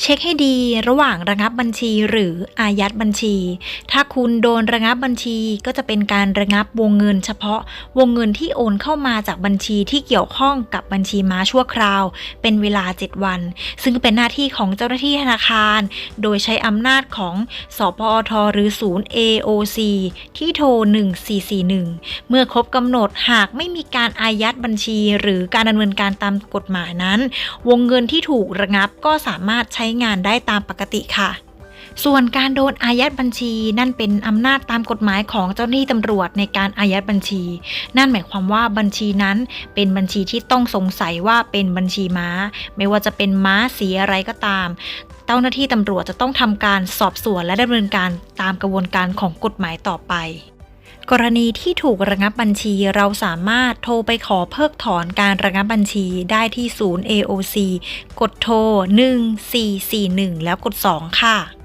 เช็คให้ดีระหว่างระงับบัญชีหรืออายัดบัญชี ถ้าคุณโดนระงับบัญชีก็จะเป็นการระงับวงเงินเฉพาะวงเงินที่โอนเข้ามาจากบัญชีที่เกี่ยวข้องกับบัญชีม้าชั่วคราว เป็นเวลา 7 วัน ซึ่งเป็นหน้าที่ของเจ้าหน้าที่ธนาคาร โดยใช้อำนาจของสปอทหรือศูนย์ AOC ที่โทร 1441 เมื่อครบกำหนดหากไม่มีการอายัดบัญชี หรือการดำเนินการตามกฎหมายนั้น วงเงินที่ถูกระงับก็สามารถใช้ช้งานได้ตามปกติค่ะ ส่วนการโดนอายัดบัญชีนั่นเป็นอำนาจตามกฎหมายของเจ้าหน้าที่ตำรวจในการอายัดบัญชี นั่นหมายความว่าบัญชีนั้นเป็นบัญชีที่ต้องสงสัยว่าเป็นบัญชีม้า ไม่ว่าจะเป็นม้าสีอะไรก็ตามเจ้าหน้าที่ตำรวจจะต้องทำการสอบสวนและดำเนินการตามกระบวนการของกฎหมายต่อไป กรณีที่ถูกระงับบัญชีเราสามารถโทรไปขอเพิกถอนการระงับบัญชีได้ที่ศูนย์ AOC กดโทร 1441 แล้วกด 2 ค่ะ